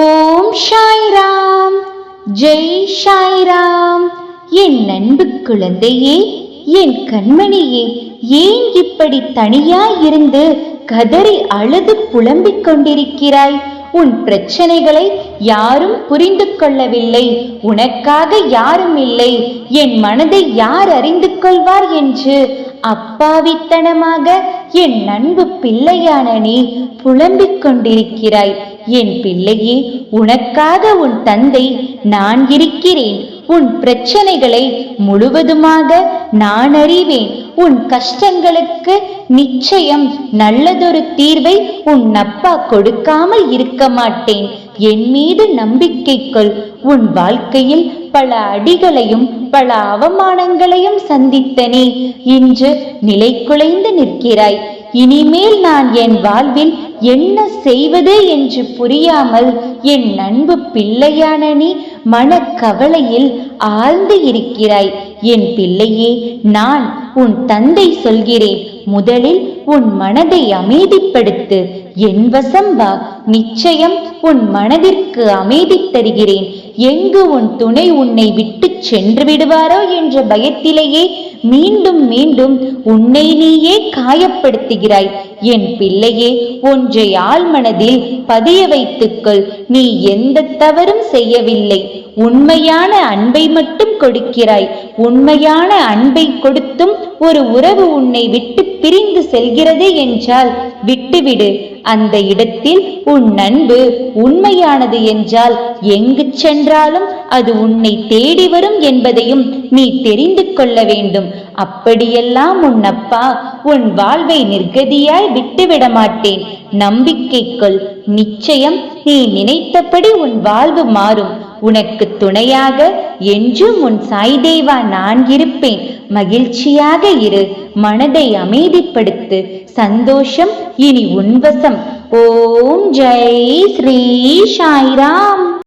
ஓம் சாய்ராம். ஜெய் ஷாய்ராம் என் அன்பு குழந்தையே என் கண்மணியே ஏன் இப்படி தனியாயிருந்து கதறி அழுது புலம்பிக் கொண்டிருக்கிறாய்? உன் பிரச்சனைகளை யாரும் புரிந்து கொள்ளவில்லை. உனக்காக யாரும் இல்லை. என் மனதை யார் அறிந்து கொள்வார் என்று அப்பாவித்தனமாக என் அன்பு பிள்ளையான நீ புலம்பிக் கொண்டிருக்கிறாய். என் பிள்ளையே உனக்காக உன் தந்தை நான் இருக்கிறேன். உன் பிரச்சனைகளை முழுவதுமாக நான் அறிவேன். உன் கஷ்டங்களுக்கு நிச்சயம் நல்லதொரு தீர்வை உன் அப்பா கொடுக்காமல் இருக்க மாட்டேன். என் மீது நம்பிக்கை கொள். உன் வாழ்க்கையில் பல அடிகளையும் பல அவமானங்களையும் சந்தித்தனே. இன்று நிலை குலைந்து நிற்கிறாய். இனிமேல் நான் என் வாழ்வில் என்ன செய்வது என்று புரியாமல் என் அன்பு பிள்ளையான நீ மனக்கவலையில் ஆழ்ந்து இருக்கிறாய். என் பிள்ளையே நான் உன் தந்தை சொல்கிறேன். முதலில் உன் மனதை அமைதிப்படுத்து. என் வசம் வா நிச்சயம் உன் மனதிற்கு அமைதி தருகிறேன். எங்கு உன் துணை உன்னை விட்டு சென்று விடுவாரோ என்ற பயத்திலேயே மீண்டும் மீண்டும் உன்னை நீயே காயப்படுத்துகிறாய். என் பிள்ளையே ஒன்றை ஆழ்மனதில் பதிய வைத்துக்கொள். நீ எந்த தவறும் செய்யவில்லை. உண்மையான அன்பை மட்டும் கொடுக்கிறாய். உண்மையான அன்பை கொடுத்தும் ஒரு உறவு உன்னை விட்டு பிரிந்து செல்கிறது என்றால் விட்டுவிடு. அந்த இடத்தில் உன் அன்பு உண்மையானது என்றால் எங்கு சென்றாலும் அது உன்னை தேடி வரும் என்பதையும் நீ தெரிந்து கொள்ள வேண்டும். அப்படியெல்லாம் உன் அப்பா உன் வாழ்வை நிர்கதியாய் விட்டுவிட மாட்டேன். நம்பிக்கை கொள் நிச்சயம் நீ நினைத்தபடி உன் வாழ்வு மாறும். உனக்கு துணையாக என்றும் உன் சாய்தேவா நான் இருப்பேன். மகிழ்ச்சியாக இரு. மனதை அமைதிப்படுத்து. சந்தோஷம் இனி உன்வசம் ஓம் ஜெய் ஸ்ரீ சாய்ராம்.